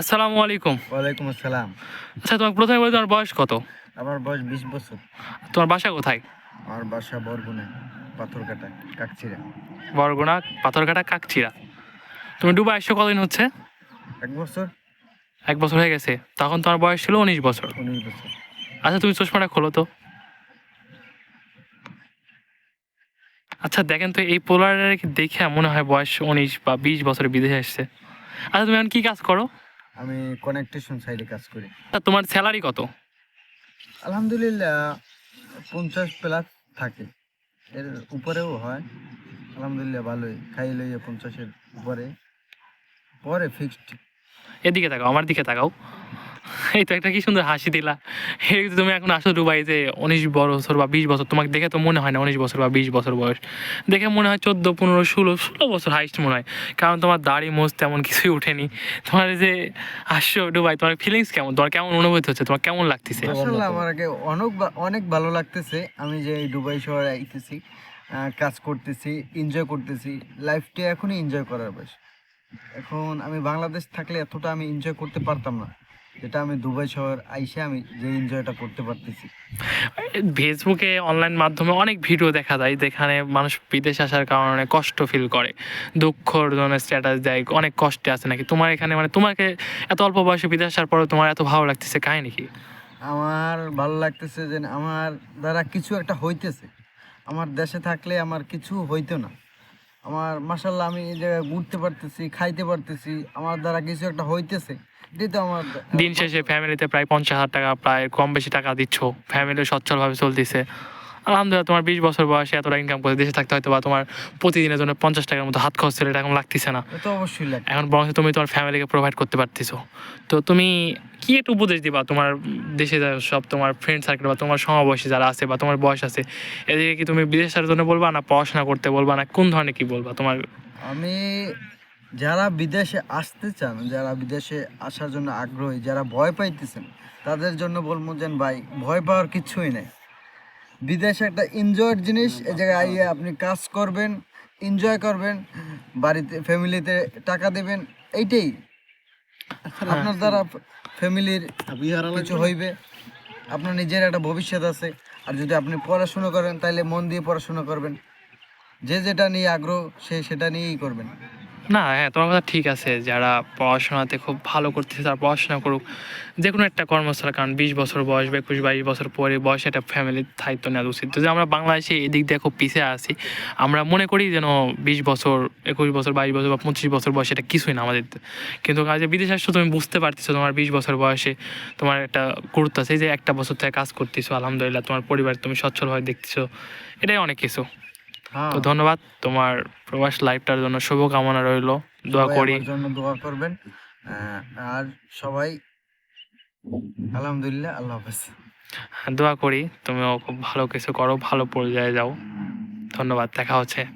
আসসালামু আলাইকুম। ওয়ালাইকুম আসসালাম। আচ্ছা তোমার প্রথমে বলি তোমার বয়স কত? আমার বয়স বিশ বছর। তোমার বাসা কোথায়? আমার বাসা বরগুনা পাথরকাটা কাকচিরা বরগুনা পাথরঘাটা কাকচিরা তুমি দুবাই এসে কতদিন হচ্ছে? এক বছর। এক বছর হয়ে গেছে। তখন তোমার বয়স ছিল উনিশ বছর। উনিশ বছর। আচ্ছা তুমি চশমাটা খোলো তো। আচ্ছা দেখেন তো এই পোলার দেখে মনে হয় বয়স উনিশ বা বিশ বছরে বিদেশে এসছে। আচ্ছা তুমি এখন কি কাজ করো? আমি কনেকটেশন সাইডে কাজ করি। তা তোমার স্যালারি কত? আলহামদুলিল্লাহ পঞ্চাশ প্লাস থাকে। এর উপরেও হয়। আলহামদুলিল্লাহ ভালোই। খাই লইয়া পঞ্চাশের উপরে পরে ফিক্সড এদিকে তাকাও আমার দিকে তাকাও। এই তো একটা কি সুন্দর হাসি দিলা। এই তুমি এখন আসো দুবাই যে উনিশ বছর বা বিশ বছর, তোমাকে দেখে তো মনে হয় না উনিশ বছর বা বিশ বছর বয়স। দেখে মনে হয় চোদ্দ, পনেরো, ষোলো ষোলো বছর হাইস্ট মনে হয়। কারণ তোমার দাড়ি, মোজ তেমন কিছুই ওঠেনি। তোমার যে আসছো দুবাই, তোমার ফিলিংস কেমন? তোমার কেমন অনুভূতি হচ্ছে? তোমার কেমন লাগতেছে? আমার আগে অনেক অনেক ভালো লাগতেছে। আমি যে দুবাই শহরে আইতেছি কাজ করতেছি এনজয় করতেছি। লাইফটা এখনই এনজয় করার বয়স এখন আমি বাংলাদেশ থাকলে এতটা আমি এনজয় করতে পারতাম না। যেটা আমি দুবাই শহর আইসে আমি যে এনজয়টা করতে পারতেছি। ফেসবুকে অনলাইন মাধ্যমে অনেক ভিডিও দেখা যায় যেখানে মানুষ বিদেশ আসার কারণে কষ্ট ফিল করে। দুঃখর জন্য স্ট্যাটাস দেয় অনেক কষ্টে আছে নাকি? তোমার এখানে মানে তোমাকে এত অল্প বয়সে বিদেশ আসার পরে তোমার এত ভালো লাগতেছে কাহিনী কি? আমার ভালো লাগতেছে যে আমার দ্বারা কিছু একটা হইতেছে। আমার দেশে থাকলে আমার কিছু হইতো না। আমার মাসাল্লাহ আমি এই জায়গায় ঘুরতে পারতেছি খাইতে পারতেছি আমার দ্বারা কিছু একটা হইতেছে। দিন শেষে ফ্যামিলিতে প্রায় পঞ্চাশ হাজার টাকা প্রায় কম বেশি টাকা দিচ্ছ। ফ্যামিলি সচ্ছলভাবে চলতেছে। আলহামদুলিল্লাহ তোমার বিশ বছর বয়সে এতটা ইনকাম করে দেশে থাকতে হয়তো বা তোমার প্রতিদিনের জন্য পঞ্চাশ টাকার মতো হাত খরচ এটা এখন লাগতেছে না। এখন বরং তুমি তোমার ফ্যামিলিকে প্রোভাইড করতে পারতেছো। তো তুমি কি একটু উপদেশ দিবা? তোমার দেশে সব তোমার ফ্রেন্ড সার্কেল বা তোমার সমবয়সী যারা আছে বা তোমার বয়স আছে এদিকে কি তুমি বিদেশ জন্য বলবা না পড়াশোনা করতে বলবা না? কোন ধরনের কি বলবা তোমার? আমি যারা বিদেশে আসতে চান যারা বিদেশে আসার জন্য আগ্রহী যারা ভয় পাইতেছেন তাদের জন্য বলব যে ভাই ভয় পাওয়ার কিছুই নেই। বিদেশে একটা এনজয়ের জিনিস এ জায়গায় আইয়ে আপনি কাজ করবেন এনজয় করবেন বাড়িতে ফ্যামিলিতে টাকা দেবেন এইটাই। আপনার দ্বারা ফ্যামিলির কিছু হইবে। আপনার নিজের একটা ভবিষ্যৎ আছে। আর যদি আপনি পড়াশুনো করেন তাহলে মন দিয়ে পড়াশোনা করবেন। যে যেটা নিয়ে আগ্রহ সে সেটা নিয়েই করবেন। না হ্যাঁ তোমার কথা ঠিক আছে যারা পড়াশোনাতে খুব ভালো করতেছে তারা পড়াশোনা করুক। যে কোনো একটা কর্মস্থল, কারণ বিশ বছর বয়স বা একুশ, বাইশ বছর পরে বয়সে একটা ফ্যামিলির দায়িত্ব নেওয়া উচিত। যে আমরা বাংলাদেশে এদিক দিয়ে খুব পিছিয়ে আছি, আমরা মনে করি যেন বিশ বছর, একুশ বছর, বাইশ বছর বা পঁচিশ বছর বয়স এটা কিছুই না আমাদের। কিন্তু কাজে বিদেশে আসছো, তুমি বুঝতে পারতেছো তোমার বিশ বছর বয়সে তোমার একটা গুরুত্ব আছে যে একটা বছর থেকে কাজ করতেছো, আলহামদুলিল্লাহ তোমার পরিবার তুমি সচ্ছলভাবে দেখতেছো। এটাই অনেক কিছু। হ্যাঁ তো ধন্যবাদ তোমার প্রবাস লাইফটার জন্য শুভকামনা রইল দোয়া করি। জন্য দোয়া করবেন। আর সবাই আলহামদুলিল্লাহ আল্লাহ হাফেজ। দোয়া করি তুমিও খুব ভালো কিছু করো ভালো পর্যায়ে যাও। ধন্যবাদ দেখা হচ্ছে।